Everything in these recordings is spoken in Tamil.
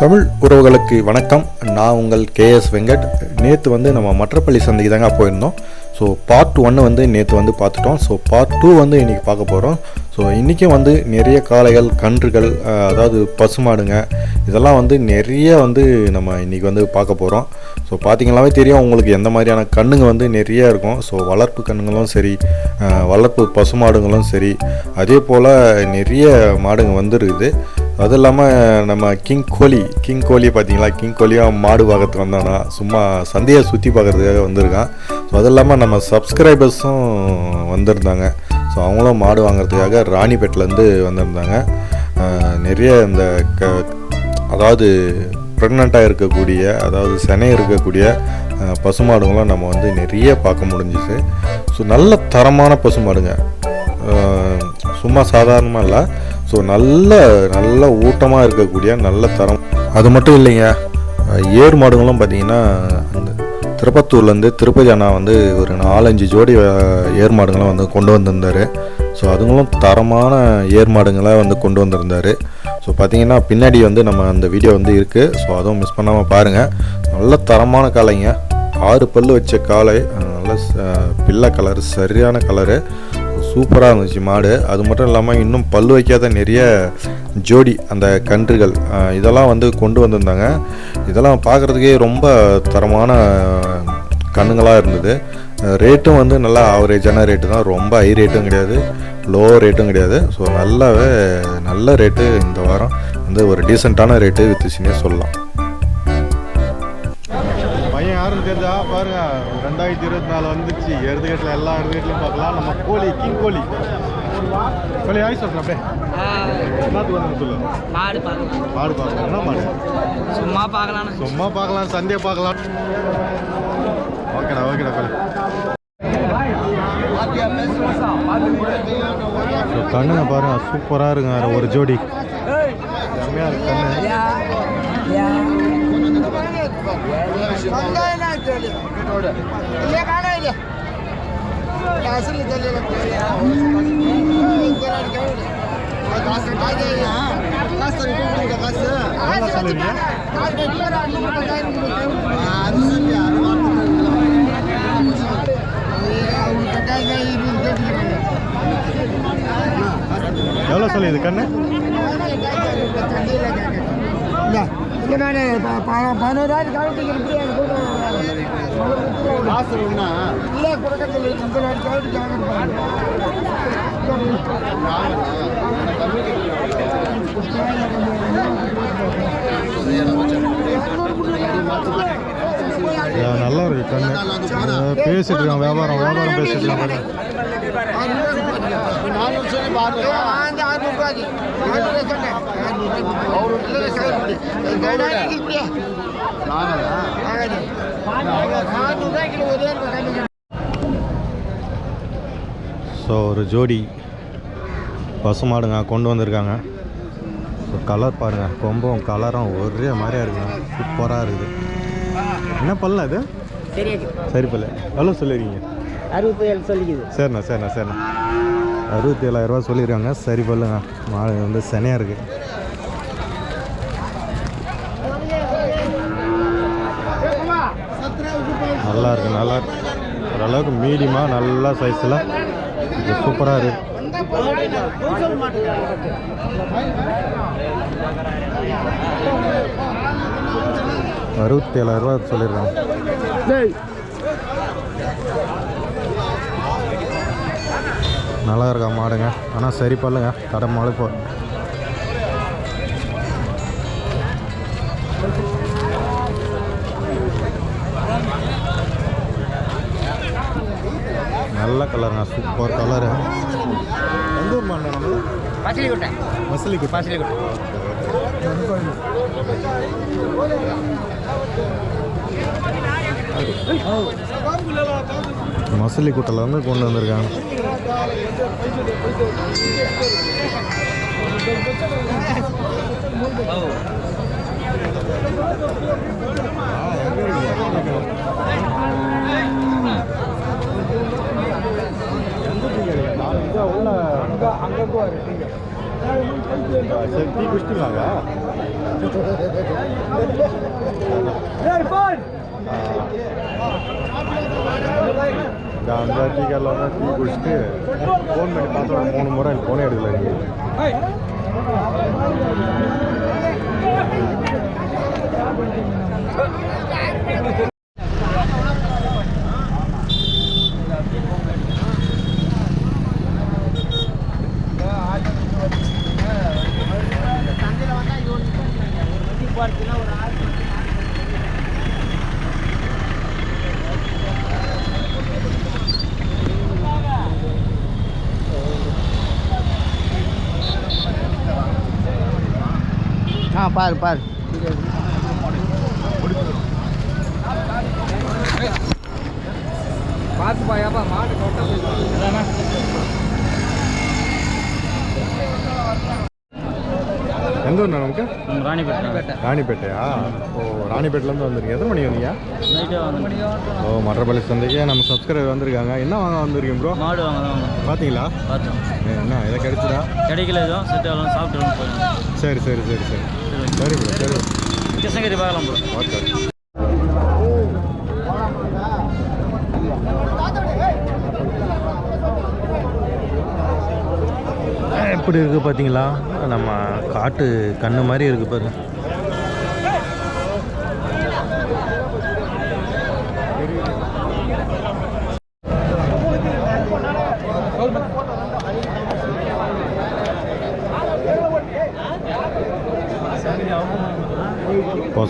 தமிழ் உறவுகளுக்கு வணக்கம். நான் உங்கள் கேஎஸ் வெங்கட். நேற்று வந்து நம்ம மற்றப்பள்ளி சந்தைக்கு தாங்க போயிருந்தோம். ஸோ பார்ட் ஒன்று வந்து நேற்று வந்து பார்த்துட்டோம். ஸோ பார்ட் டூ வந்து இன்றைக்கி பார்க்க போகிறோம் ஸோ இன்றைக்கும் வந்து நிறைய காளைகள் கன்றுகள் அதாவது பசுமாடுங்க இதெல்லாம் வந்து நிறைய வந்து நம்ம இன்றைக்கி வந்து பார்க்க போகிறோம் ஸோ பார்த்தீங்கன்னாவே தெரியும் உங்களுக்கு எந்த மாதிரியான கண்ணுங்க வந்து நிறைய இருக்கும். ஸோ வளர்ப்பு கண்ணுங்களும் சரி வளர்ப்பு பசுமாடுங்களும் சரி அதே போல் நிறைய மாடுங்க வந்துருக்குது. அது இல்லாமல் நம்ம கிங் கோலி கிங் கோலி பார்த்தீங்களா? கிங் கோலியாக மாடு பார்க்கறதுக்கு வந்தானா? சும்மா சந்தையை சுற்றி பார்க்குறதுக்காக வந்திருக்கான். ஸோ அது இல்லாமல் நம்ம சப்ஸ்கிரைபர்ஸும் வந்திருந்தாங்க. ஸோ அவங்களும் மாடு வாங்குறதுக்காக ராணிப்பேட்டிலேருந்து வந்திருந்தாங்க. நிறைய இந்த க அதாவது ப்ரெக்னெண்ட்டாக இருக்கக்கூடிய அதாவது செனை இருக்கக்கூடிய பசுமாடுங்களும் நம்ம வந்து நிறைய பார்க்க முடிஞ்சிச்சு ஸோ நல்ல தரமான பசுமாடுங்க. சும்மா சாதாரணமாக இல்லை. ஸோ நல்ல நல்ல ஊட்டமாக இருக்கக்கூடிய நல்ல தரம். அது மட்டும் இல்லைங்க. ஏர் மாடுங்களும் பார்த்தீங்கன்னா அந்த திருப்பத்தூர்லேருந்து திருப்பதி அண்ணா வந்து ஒரு நாலஞ்சு ஜோடி ஏர் மாடுங்களை வந்து கொண்டு வந்திருந்தார். ஸோ அதுங்களும் தரமான ஏர் மாடுங்களை வந்து கொண்டு வந்திருந்தார். ஸோ பார்த்தீங்கன்னா பின்னாடி வந்து நம்ம அந்த வீடியோ வந்து இருக்குது ஸோ அதுவும் மிஸ் பண்ணாமல் பாருங்கள் நல்ல தரமான காளைங்க. ஆறு பல்லு வச்ச காளை. நல்ல ச- பிள்ளை கலர் சரியான கலரு சூப்பராக இருந்துச்சு மாடு. அது மட்டும் இல்லாமல் இன்னும் பல் வைக்காத நிறைய ஜோடி அந்த கன்றுகள் இதெல்லாம் வந்து கொண்டு வந்திருந்தாங்க. இதெல்லாம் பார்க்குறதுக்கே ரொம்ப தரமான கண்ணுங்களாக இருந்தது. ரேட்டும் வந்து நல்லா ஆவரேஜான ரேட்டு தான். ரொம்ப ஹை ரேட்டும் கிடையாது. லோ ரேட்டும் கிடையாது. ஸோ நல்லாவே நல்ல ரேட்டு இந்த வாரம். வந்து ஒரு டீசெண்டான ரேட்டு வித்துச்சுன்னே சொல்லலாம். பையன் யாரும் தெரிஞ்சா பாருங்கள் ரெண்டாயிரத்தி இருபத்தி நாலு வந்துச்சு. எருதுகட்டில் எல்லா எருதுகட்டிலையும் பார்க்கலாம். நம்ம கோழி கிங் கோழி கோழி ஆய் சொல்கிறேன் அப்படியே? என்னத்துக்கு வந்து சொல்லு. மாடு பார்க்கலாம். மாடு பார்க்கலாம். என்ன மாடு? சும்மா பார்க்கலாம். சும்மா பார்க்கலாம் சண்டே பார்க்கலாம். ஓகேடா ஓகேடா கோழி கண்ணுங்க பாருங்க சூப்பராக இருக்குங்க. ஒரு ஜோடி. செம்மையா இருக்கு கண்ணு. என்ன சொல்லுவீங்க எவ்வளோ சொல்லி இது கண்ணு நல்லா இருக்கு கண்ணு பேசிட்டு இருக்கான் வியாபாரம் வியாபாரம் பேசிட்டு இருக்கான். ஒரு ஸோ ஒரு ஜோடி பசுமாடுங்க கொண்டு வந்திருக்காங்க. ஸோ கலர் பாருங்கள் கொம்பும் கலரும் ஒரே மாதிரியா இருக்குங்க. சூப்பராக இருக்குது. என்ன பல்ல இது சரி பல்ல எவ்வளோ சொல்லிருக்கீங்க? அறுபது ஏழு சொல்லிக்குது. சரிண்ணா சரிண்ணா சரிண்ணா. அறுபத்தி ஏழாயிரரூவா சொல்லியிருக்காங்க சரி பல்லுங்க. மாடு வந்து சனியாக இருக்குது நல்லா இருக்கு. நல்லா ஓரளவுக்கு மீடியமாக நல்ல சைஸில் இது சூப்பராக இருக்கு. அறுபத்தி ஏழாயிரரூவா சொல்லியிருக்காங்க நல்லா இருக்கா மாடுங்க? ஆனால் சரி பல்லுங்க கடை மழை போ கலருங்க சூப்பர் கலரு. எந்த ஊர் மாடு நம்ம? பசிலிக்கோட்டை. மசிலிக்கு பசிலிக்கோட்டை. மசிலி குட்டையில் வந்து கொண்டு வந்திருக்காங்க. சரி டீ குடிச்சிட்டீங்களாங்க இந்த அந்த டீ கடையில் வந்து டீ குடிச்சிட்டு ஃபோன் பண்ணி பார்த்தோம் மூணு முறை எனக்கு ஃபோனே எடுக்கல நீங்கள் பாரு பாரு. பார்த்து பாயாப்பா மாடு எந்த ஊர் நமக்கு? ராணிப்பேட்டை. ராணிப்பேட்டையா? ஓ ராணிப்பேட்டிலேருந்து வந்திருக்கீங்க. எத்தனை மணி வந்தீங்க? ஓ மற்றப்பள்ளி சந்தைக்கு நம்ம சப்ஸ்கிரைபர் வந்திருக்காங்க. என்ன வாங்க வந்திருக்கீங்க ப்ரோ மாடு வாங்க. பார்த்தீங்களா? பார்த்தோம். என்ன இதை கிடைச்சதா கிடைக்கல எதுவும் செட் ஆகலாம் சாப்பிட்டு சரி சரி சரி சரி. சரி ப்ரோ சரி கிருஷ்ணகிரி பார்க்கலாம் ப்ரோ ஓகே எப்படி இருக்குது பார்த்தீங்களா? நம்ம காட்டு கண்ணு மாதிரி இருக்குது பாருங்கள்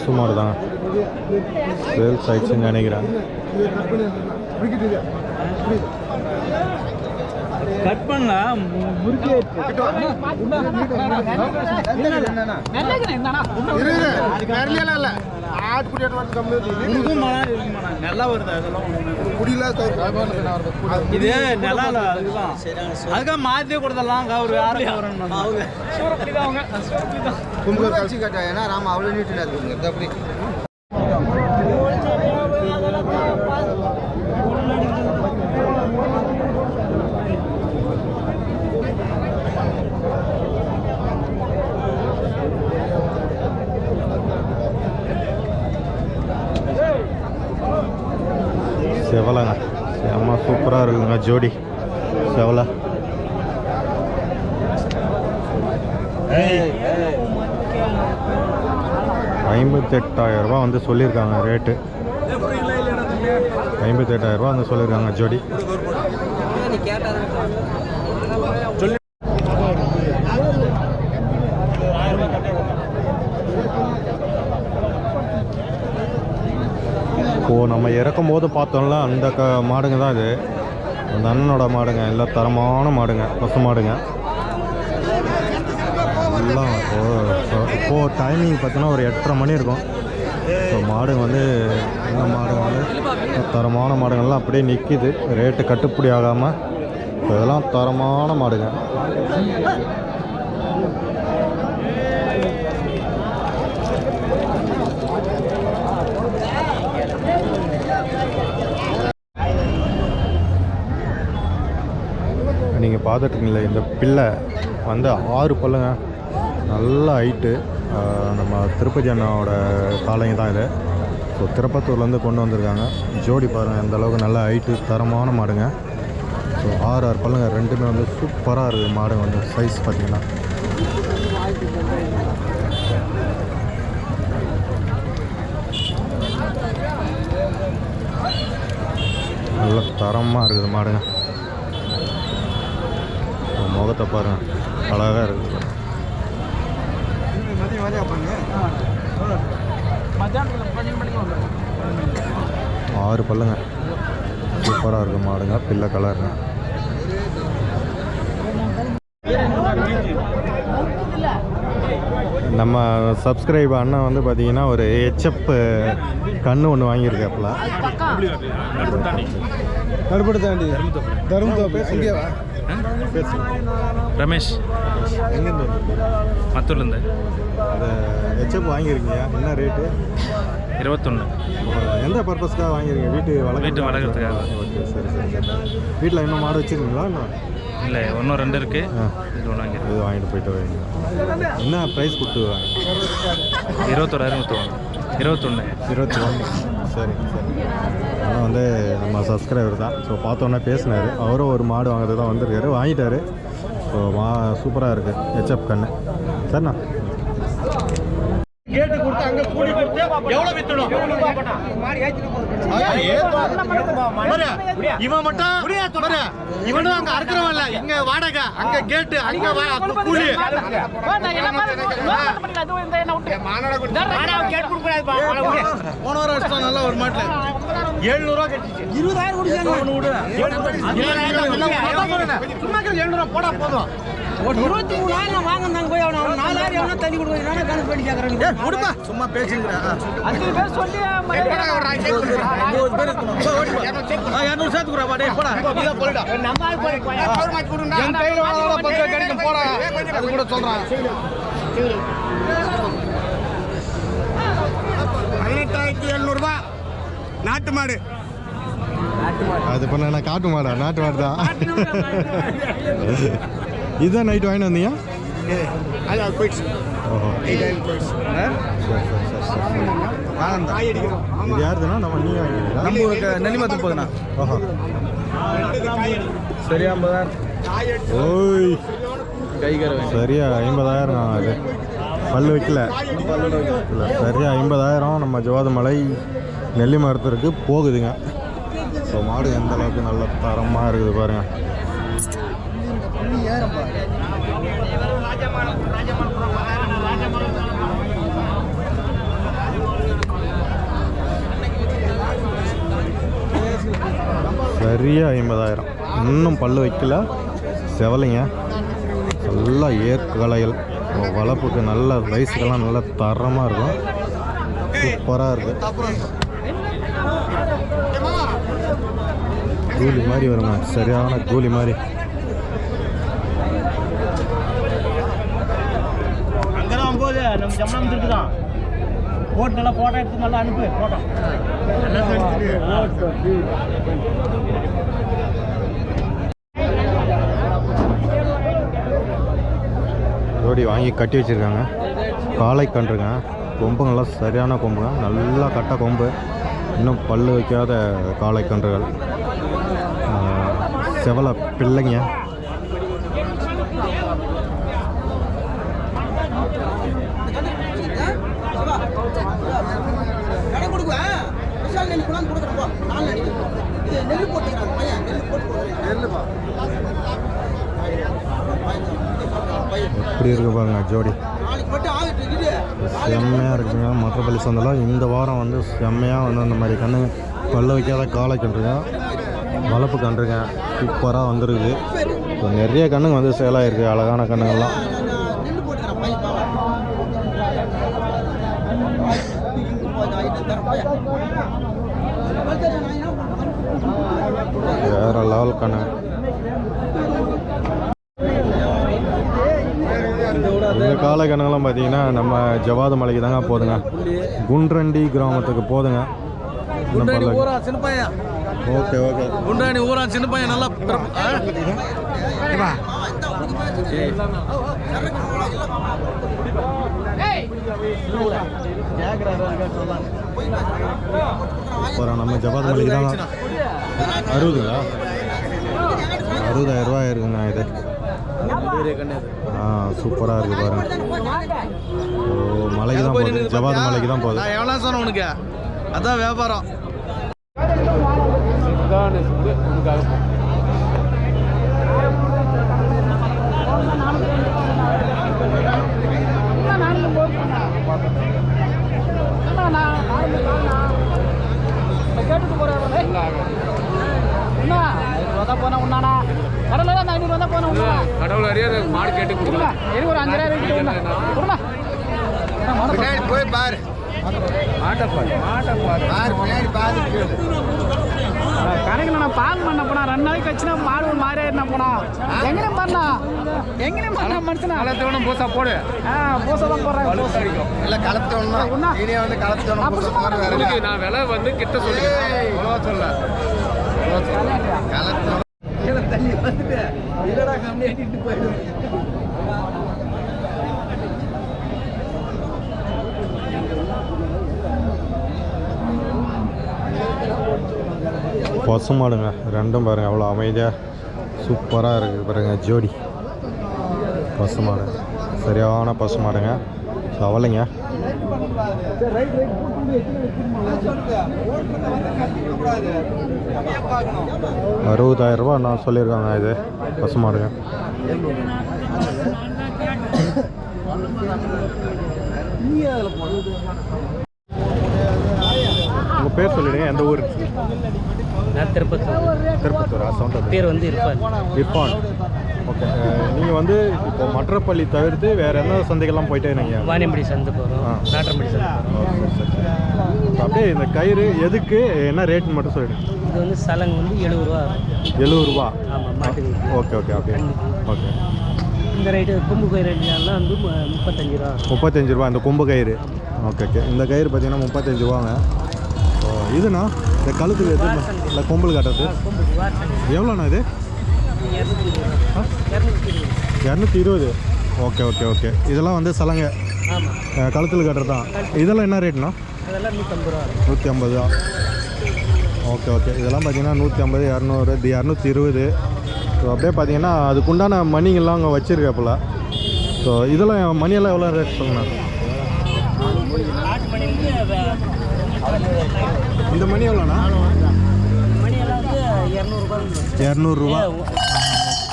பசு மாடு தான். சேல்ஸ் ஆயிடுச்சுன்னு நினைக்கிறேன். கட் பண்ணல முறுக்கே நல்லா வருது அதெல்லாம் நல்லா அதுதான் அதுக்காக மாத்தியே கொடுத்தலாம் அவரு யாரும் அவங்க அவங்க ராம அவ்வளோ நீட்டு அப்படி செவலைங்க செம்ம இருக்குங்க ஜோடி. செவலை. ஐம்பத்தெட்டாயிரம் ரூபா வந்து சொல்லியிருக்காங்க ரேட்டு. ஐம்பத்தெட்டாயிரம் ரூபா வந்து சொல்லியிருக்காங்க ஜோடி. இப்போது நம்ம இறக்கும் போது பார்த்தோம்ல அந்த க மாடுங்க தான் இது. அந்த அண்ணனோட மாடுங்க எல்லாம் தரமான மாடுங்க பசு மாடுங்க. எல்லாம் இப்போது டைமிங் பார்த்தோன்னா ஒரு எட்டரை மணி இருக்கும். ஸோ மாடுங்க வந்து இந்த மாடு வந்து தரமான மாடுங்கள்லாம் அப்படியே நிற்கிது ரேட்டு கட்டுப்படி ஆகாமல் இப்போ இதெல்லாம் தரமான மாடுங்க. நீங்கள் இந்த பிள்ளை வந்து ஆறு பல்லுங்க. நல்ல ஹைட்டு நம்ம திருப்பதி அண்ணாவோட காலைங்க தான் இது. ஸோ திருப்பத்தூர்லேருந்து கொண்டு வந்திருக்காங்க. ஜோடி பாருங்கள் அந்த அளவுக்கு நல்ல ஹைட்டு தரமான மாடுங்க. ஸோ ஆறு ஆறு பல்லுங்க. ரெண்டுமே வந்து சூப்பராக இருக்குது மாடுங்க வந்து சைஸ் பார்த்தீங்கன்னா நல்ல தரமாக இருக்குது மாடுங்க. முகத்தை பாருங்க. அழகாக இருக்குது ஆறு பல்லுங்க. சூப்பராக இருக்குது மாடுங்க. பிள்ளை கலருங்க நம்ம சப்ஸ்கிரைப் அண்ணன் வந்து பார்த்தீங்கன்னா ஒரு ஹெச்எப் கன்று ஒன்று வாங்கியிருக்காப்புல. நடுப்படு தாண்டி. தருமத்தோப்பு அங்கேவா? ரமேஷ். எங்கேருந்து மத்தூர்லேருந்து. அந்த ஹெச்எப் வாங்கியிருக்கீங்க. என்ன ரேட்டு இருபத்தொன்று எந்த பர்பஸ்க்காக வாங்கியிருக்கீங்க? வீட்டு வளர்க்க வீட்டு வளர்க்குறதுக்காக. ஓகே சரி சரி. வீட்டில் இன்னும் மாடு வச்சுருக்கீங்களா இன்னும் இல்லை ஒன்றும் ரெண்டு இருக்கு. ஆ. இது ஒன்று வாங்கிடுறேன் இது வாங்கிட்டு போயிட்டு வரீங்க. என்ன ப்ரைஸ் கொடுத்து வாங்க இருபத்தோராயிரம் கொடுத்துவாங்க இருபத்தொன்று இருபத்தி ஒன்று சரி சரி. ஆனால் வந்து நம்ம சப்ஸ்கிரைபர் தான். ஸோ பார்த்தோன்னே பேசினார். அவரும் ஒரு மாடு வாங்குறது தான் வந்திருக்காரு. வாங்கிட்டார். ஸோ மா சூப்பராக இருக்குது ஹெச்எப் கண்ணு. சரிண்ணா? கேட்டு கொடுத்து அங்க கூடி கொடுத்து எவ்வளவு வித்துடும் இவன் மட்டும் இவனும் அங்க அறுக்கிறவன் இல்ல இங்க வாடகை அங்க கேட்டு அங்க வா- கூலி போன அடிச்சிட்டான் நல்லா ஒரு மாட்டுல எழுநூறு ரூபா கட்டிச்சு இருபதாயிரம் சும்மா எழுநூறு போடா போதும் இருபத்தி மூணாயிரம் வாங்கினாங்க போய். அவன் நாலாயிரம் எவனா தண்ணி கொடுக்க நானே கணக்கு பண்ணி கேட்கறேன் ஏய், விடுப்பா சும்மா பேசுங்கிறேன் அஞ்சு பேர் சொல்லி இரநூறு சேர்த்துக்குறா பாடே. போடா. போடா என் கையில வாழ வாழ பத்து ரூபா கிடைக்கும் போடா. அது கூட சொல்றான். பதினெட்டாயிரத்தி எழுநூறுபா. நாட்டு மாடு. அது பண்ண காட்டு மாடா நாட்டு மாடு தான். இதுதான் நைட்டு வாங்கிட்டு வந்தீங்க? இது யாருதுன்னா? நம்ம வாங்கிக்கிறீங்களா? நம்ம நெல்லிமத்து ஓஹோ. ஐம்பதாயிரம். ஓய். சரியா ஐம்பதாயிரம் அது. பல்லு வைக்கல. சரியா ஐம்பதாயிரம். நம்ம ஜோதமலை நெல்லி மரத்திற்கு போகுதுங்க. ஸோ மாடு எந்த அளவுக்கு நல்ல தரமாக இருக்குது பாருங்க. சரியா ஐம்பதாயிரம். இன்னும் பல்லு வைக்கல. செவலைங்க. நல்லா ஏற்கலைகள் வளர்ப்புக்கு நல்ல வயசுக்கெல்லாம் நல்ல தரமாக இருக்கும். சூப்பராக இருக்குது கூலி மாதிரி வருங்க. சரியான கூலி மாதிரி. போகுது நம்ம ஜம்னம் இருக்குதான் போட்டு நல்லா போட்டோ எடுத்து நல்லா அனுப்பு போட்டோ ஜோடி வாங்கி கட்டி வச்சுருக்காங்க. காளை கன்றுங்க கொம்புங்கள்லாம் சரியான கொம்புங்க நல்லா கட்ட கொம்பு. இன்னும் பல்லு வைக்காத காளை கன்றுகள். செவலை பிள்ளைங்க. நெல் கொண்டாந்து கொடுக்குறப்போ நாலு அடிக்கு இது நெல் போட்டுக்கிறாங்க. பையன் நெல் போட்டு கொடுக்குறேன் இப்படி இருக்கு பாருங்க ஜோடி. செம்மையாக இருக்குங்க. மற்றப்பள்ளி சந்தையில் இந்த வாரம் வந்து செம்மையாக வந்து அந்த மாதிரி கண்ணு பல்ல வைக்காத காளை கன்றுங்க வளர்ப்பு கன்றுங்க சூப்பராக வந்துருக்குது. நிறைய கண்ணுங்க வந்து சேலாயிருக்கு அழகான கண்ணுங்கள்லாம் நெல் போட்டுக்கிறான் பையன் பாவம் இந்த ஐட்டம் தரேன் பையன் நான் என்ன பண்ணுறேன் வேற லெவல் கண்ணு கண்ணுங்கெல்லாம் பார்த்தீங்கன்னா நம்ம ஜவாது மலைக்கு தாங்க போதுங்க. குன்றண்டி கிராமத்துக்கு போதுங்க. Okay okay. குண்டாணி ஊரா சின்ன பையன் நல்லா அப்புறம் நம்ம ஜவாது மலைக்கு தாங்க. அறுபதுங்களா? அறுபதாயிரம் ரூபாய் இருக்குங்க இது. சூப்பராக இருக்குது பாருங்க. ஓ மலைக்கு தான் போகுது. ஜவாது மலைக்கு தான் போகுது. நான் எவ்வளோ சொன்னேன் உனக்கு? அதான் வியாபாரம். கேட்டுட்டு போறேன் என்ன போனா உண்ணானா கடல தான் ஐநூறு வந்தா போனா உண்ணா கடவுள் அறியாத மாடு கேட்டு எனக்கு ஒரு அஞ்சாயிரம் பின்னாடி போய் பாரு. பாரு பின்னாடி பாரு கணக்கு நான் பால் பண்ண போனா ரெண்டு நாளைக்கு வச்சுனா மாடு ஒரு மாதிரி என்ன போனா? எங்கனே பண்ணா? எங்கனே பண்ணா மனுஷனா? காலத்தோட பூசா போடு. ஆ பூசை. தான் போடுறேன் இல்ல கலத்து ஒண்ணும் இனியே வந்து கலத்து ஒண்ணும் அப்ப சும்மா வேற உனக்கு நான் விலை வந்து கிட்ட சொல்லி. சொல்ல. கலத்து பசு மாடுங்க ரெண்டும் பாருங்க. அவ்வளோ அமைதியாக சூப்பராக இருக்குது பாருங்க ஜோடி. பசு மாடு சரியான பசு மாடுங்க ஸோ அவளைங்க அறுபதாயிரம் ரூபா நான் சொல்லியிருக்காங்க இது. பசு மாடுங்க உங்கள் பேர் சொல்லிடுங்க எந்த ஊர்? நான் திருப்பத்தூர். திருப்பத்தூர்? சவுண்ட் பேர் வந்து இருப்பார் இர்ஃபான் ஓகே. நீங்கள் வந்து இப்போ மற்றப்பள்ளி தவிர்த்து வேறு எந்த சந்தைக்கெல்லாம் போயிட்டே நீங்கள் வாணியம்படி சந்தை போகிறோம். நாட்டம்படி சந்தை போகிறோம் அப்படியே இந்த கயிறு எதுக்கு என்ன ரேட்னு மட்டும் சொல்லிடுங்க. இது வந்து சலங்கு வந்து எழுபது ரூபா. எழுபது ரூபா? ஆமாம் மாட்டுக்கு. Okay okay okay. ஓகே. இந்த ரைட்டு கொம்பு கோயில் ரெண்டுலாம் வந்து முப்பத்தஞ்சு ரூபா. முப்பத்தஞ்சு ரூபா இந்த கொம்பு கயிறு. Okay okay. இந்த கயிறு பார்த்தீங்கன்னா முப்பத்தஞ்சு ரூபாங்க. இதுண்ணா? இந்த கழுத்துக்கு எது இந்த கொம்பல் கட்டுறது? எவ்வளோண்ணா இது? இரநூத்தி இருபது. Okay okay okay. இதெல்லாம் வந்து சலங்கை. கழுத்தில் கட்டுறது? தான் இதெல்லாம் என்ன ரேட்ண்ணா நூற்றி ஐம்பது. தான் ஓகே ஓகே. இதெல்லாம் பார்த்தீங்கன்னா நூற்றி ஐம்பது இரநூறு இது இரநூத்தி இருபது. ஸோ அப்படியே பார்த்தீங்கன்னா அதுக்குண்டான மணிங்கெல்லாம் அங்கே வச்சுருக்கப்பல. ஸோ இதெல்லாம் மணியெல்லாம் எவ்வளோ ரேட் சொல்லுங்கண்ணா? இந்த மணி எவ்வளோண்ணா? மணியெல்லாம் வந்து இரநூறுபா இரநூறுவா.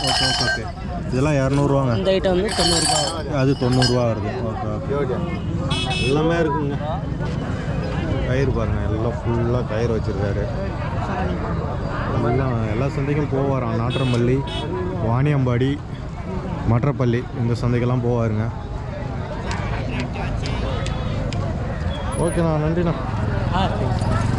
Okay okay okay. இதெல்லாம் இரநூறுவாங்க. இந்த ஐட்டம் வந்து தொண்ணூறுபா அது தொண்ணூறுரூவா வருது. Okay okay. எல்லாமே இருக்குங்க. கயிறு பாருங்கள் எல்லாம் ஃபுல்லாக கயிறு வச்சுருக்காரு. எல்லாம் எல்லா சந்தைக்கும் போவாராம் நாற்றம்பள்ளி வாணியம்பாடி மற்றப்பள்ளி இந்த சந்தைக்கெல்லாம் போவாருங்க. ஓகேண்ணா நன்றிண்ணா. ஆ சரி